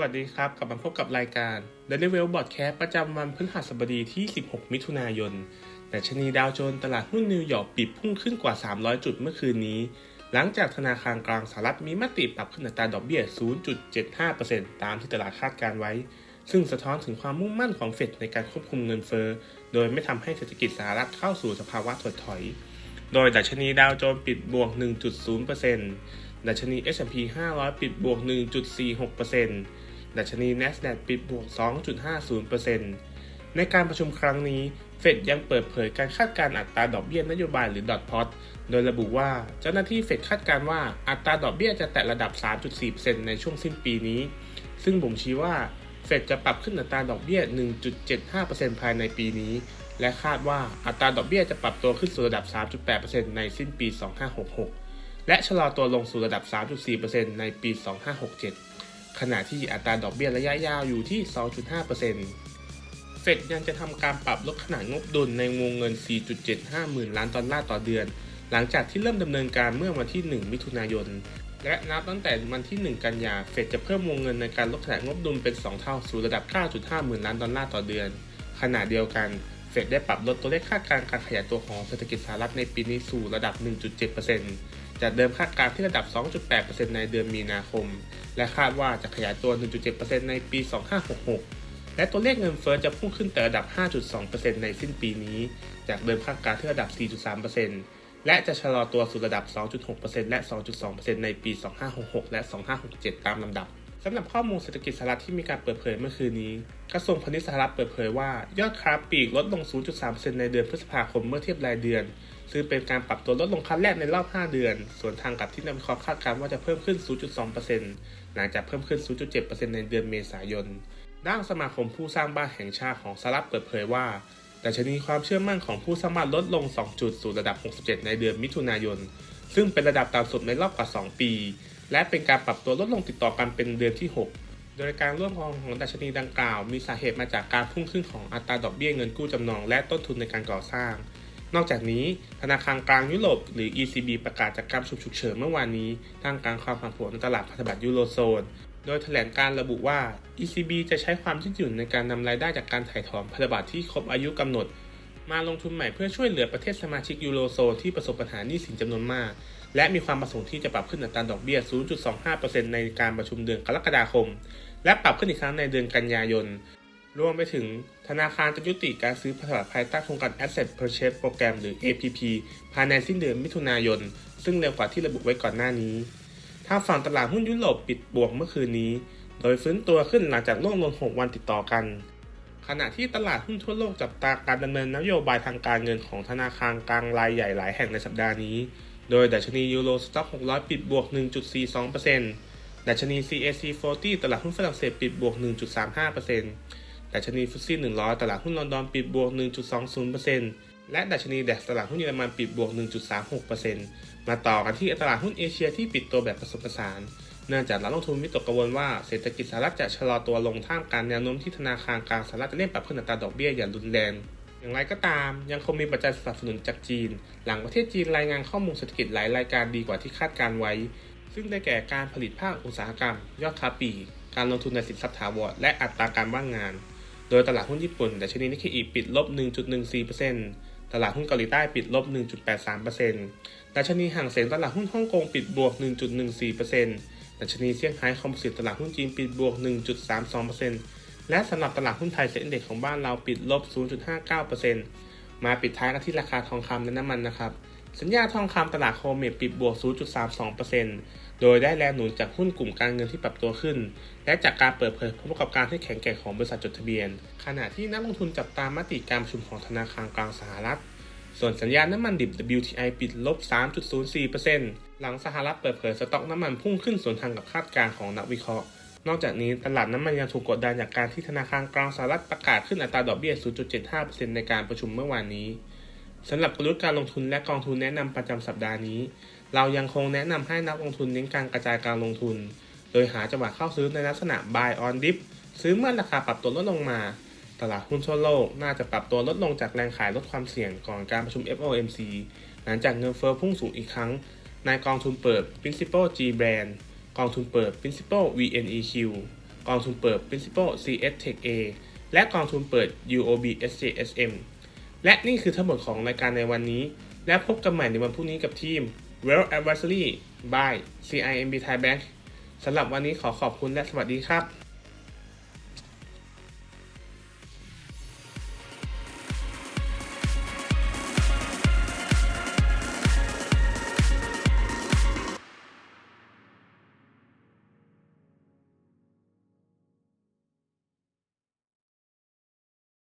วัสดีครับ กลับมาพบกับรายการ The Level Broadcast ประจำวันพฤหัสบดีที่ 16 มิถุนายนแต่ชนีดาวโจนส์ตลาดหุ้นนิวยอร์กปิดพุ่งขึ้นกว่า 300 จุดเมื่อคืนนี้ หลังจากธนาคารกลางสหรัฐมีมติปรับขึ้นอัตราดอกเบี้ย 0.75%ตามที่ตลาดคาดการไว้ ซึ่งสะท้อนถึงความมุ่งมั่นของเฟดในการควบคุมเงินเฟ้อโดยไม่ทำให้เศรษฐกิจสหรัฐเข้าสู่สภาวะถดถอย โดยดัชนีดาวโจนส์ปิดบวก 1.0%ดัชนี S&P 500 ปิดบวก 1.46% ดัชนี NASDAQ ปิดบวก 2.50%ในการประชุมครั้งนี้เฟดยังเปิดเผยการคาดการณ์อัตราดอกเบี้ยนโยบายหรือดอทพอตโดยระบุว่าเจ้าหน้าที่เฟดคาดการณ์ว่าอัตราดอกเบี้ยจะแตะระดับ 3.4%ในช่วงสิ้นปีนี้ ซึ่งบ่งชี้ว่าเฟดจะปรับขึ้นอัตราดอกเบี้ย 1.75%ภายในปีนี้ และคาดว่าอัตราดอกเบี้ยจะปรับตัวขึ้นสู่ระดับ 3.8%ในสิ้นปี 2566 และชะลอตัวลงสู่ระดับ 3.4%ในปี 2567 ขณะที่อัตราดอกเบี้ยระยะยาวอยู่ที่ 2.5%เฟดยังจะทำการปรับลดขนาดงบดุลในวงเงิน 4.75 หมื่นล้านดอลลาร์ต่อเดือน หลังจากที่เริ่มดำเนินการเมื่อวันที่ 1 มิถุนายน และนับตั้งแต่วันที่ 1 กันยา เฟดจะเพิ่มวงเงินในการลดขนาดงบดุลเป็น 2 เท่าสู่ระดับ 9.5 หมื่นล้านดอลลาร์ต่อเดือน ขณะเดียวกันเฟดได้ปรับลดตัวเลขคาดการณ์การขยายตัวของเศรษฐกิจสหรัฐในปีนี้สู่ระดับ 1.7% จากเดิมคาดการณ์ที่ระดับ 2.8%ในเดือนมีนาคม และคาดว่าจะขยายตัว 1.7%ในปี 2566 และตัวเลขเงินเฟ้อจะพุ่งขึ้นแต่ระดับ 5.2%ในสิ้นปีนี้ จากเดิมคาดการณ์ที่ระดับ 4.3%และจะชะลอตัวสู่ระดับ 2.6%และ 2.2%ในปี 2566 และ 2567 ตามลำดับสำหรับข้อมูลเศรษฐกิจสหรัฐที่มีการเปิดเผยเมื่อคืนนี้ กระทรวงพาณิชย์สหรัฐเปิดเผยว่า ยอดค้าปลีกลดลง 0.3%ในเดือนพฤษภาคมเมื่อเทียบรายเดือน ซึ่งเป็นการปรับตัวลดลงครั้งแรกในรอบ 5 เดือน ส่วนทางกับที่นักวิเคราะห์คาดการณ์ว่าจะเพิ่มขึ้น 0.2%หลังจากเพิ่มขึ้น 0.7%ในเดือนเมษายน ด้านสมาคมผู้สร้างบ้านแห่งชาติของสหรัฐเปิดเผยว่าดัชนีความเชื่อมั่นของผู้สร้างบ้านลดลง 2 จุดสู่ระดับ 67 ในเดือนมิถุนายน ซึ่งเป็นระดับต่ำสุดในรอบกว่า 2 ปี และเป็นการปรับตัวลดลงติดต่อกันเป็นเดือนที่6โดยการร่วมกองของดัชนีดังกล่าว มีสาเหตุมาจากการพุ่งขึ้นของอัตราดอกเบี้ยเงินกู้จำนองและต้นทุนในการก่อสร้าง นอกจากนี้ธนาคารกลางยุโรปหรือ ECB ประกาศจากการประชุมฉุกเฉินเมื่อวานนี้ท่ามกลางความผันผวนในตลาดพันธบัตรยูโรโซน โดยแถลงการระบุว่า ECB จะใช้ความยืดหยุ่นในการนำรายได้จากการถ่ายถอนพันธบัตรที่ครบอายุกำหนด มาลงทุนใหม่เพื่อช่วยเหลือประเทศสมาชิกยูโรโซนที่ประสบปัญหาหนี้สินจำนวนมาก และมีความประสงค์ที่จะปรับขึ้นอัตราดอกเบี้ย 0.25%ในการประชุมเดือนกรกฎาคม และปรับขึ้นอีกครั้งในเดือนกันยายน รวมไปถึงธนาคารจะยุติการซื้อพันธบัตรภายใต้โครงการ Asset Purchase Program หรือ APP ภายในสิ้นเดือนมิถุนายน ซึ่งเร็วกว่าที่ระบุไว้ก่อนหน้านี้ ถ้าฝั่งตลาดหุ้นยุโรปปิดบวกเมื่อคืนนี้ โดยฟื้นตัวขึ้นหลังจากร่วงลง 6 วันติดต่อกัน ขณะที่ตลาดหุ้นทั่วโลกจับตาการดำเนินนโยบายทางการเงินของธนาคารกลางรายใหญ่หลายแห่งในสัปดาห์นี้ โดยดัชนียูโรสต็อก 600 ปิดบวก 1.42%ดัชนี CAC 40 ตลาดหุ้นฝรั่งเศสปิดบวก 1.35% ดัชนีฟุตซี่100 ตลาดหุ้นลอนดอนปิดบวก 1.20%และดัชนีแดกตลาดหุ้นเยอรมันปิดบวก 1.36%มาต่อกันที่ตลาดหุ้นเอเชียที่ปิดตัวแบบผสมผสานเนื่องจากนักลงทุนวิตกกังวลว่าเศรษฐกิจสหรัฐจะชะลอตัวลงท่ามกลางแนวโน้มที่ธนาคารกลางสหรัฐจะเล่นปรับขึ้นอัตราดอกเบี้ยอย่างรุนแรงอย่างไรก็ตามยังคงมีปัจจัยสนับสนุนจากจีน หลังประเทศจีนรายงานข้อมูลเศรษฐกิจหลายรายการดีกว่าที่คาดการไว้ ซึ่งได้แก่การผลิตภาคอุตสาหกรรม ยอดค้าปลีกการลงทุนในสินทรัพย์ถาวรและอัตราการว่างงาน โดยตลาดหุ้นญี่ปุ่นดัชนีนิกเกอิปิดลบ 1.14%ตลาดหุ้นเกาหลีใต้ปิดลบ 1.83%ดัชนีห่างเสียงตลาดหุ้นฮ่องกงปิดบวก 1.14%ดัชนีเซี่ยงไฮ้คอมโพสิตตลาดหุ้นจีนปิดบวก 1.32%และสำหรับตลาดหุ้นไทยเซ็นเด็กของบ้านเราปิดลบ 0.59%มาปิดท้ายกันที่ราคาทองคำและน้ำมันนะครับ สัญญาทองคำตลาดโคเมดปิดบวก 0.32%โดยได้แรงหนุนจากหุ้นกลุ่มการเงินที่ปรับตัวขึ้น และจากการเปิดเผยผลประกอบการที่แข็งแกร่งของบริษัทจดทะเบียน ขณะที่นักลงทุนจับตามมติการประชุมของธนาคารกลางสหรัฐ ส่วนสัญญาณน้ำมันดิบ WTI ปิดลบ 3.04%หลังสหรัฐเปิดเผยสต็อกน้ำมันพุ่งขึ้นสวนทางกับคาดการณ์ของนักวิเคราะห์นอกจากนี้ตลาดน้ำมันยังถูกกดดันจากการที่ธนาคารกลางสหรัฐประกาศขึ้นอัตราดอกเบี้ย 0.75%ในการประชุมเมื่อวานนี้ สำหรับกลยุทธ์การลงทุนและกองทุนแนะนำประจำสัปดาห์นี้ เรายังคงแนะนำให้นักลงทุนเน้นการกระจายการลงทุน โดยหาจังหวะเข้าซื้อในลักษณะ buy on dip ซื้อเมื่อราคาปรับตัวลดลงมา ตลาดหุ้นทั่วโลกน่าจะปรับตัวลดลงจากแรงขายลดความเสี่ยงก่อนการประชุม FOMC หลังจากเงินเฟ้อพุ่งสูงอีกครั้ง ในกองทุนเปิด Principal G Brand กองทุนเปิด Principal VNEQ กกองทุนเปิด Principal CS Tech A และกองทุนเปิด UOB SJSM และนี่คือทั้งหมดของรายการในวันนี้ และพบกันใหม่ในวันพรุ่งนี้กับทีม Well Advisory by CIMB Thai Bank สำหรับวันนี้ขอขอบคุณและสวัสดีครับ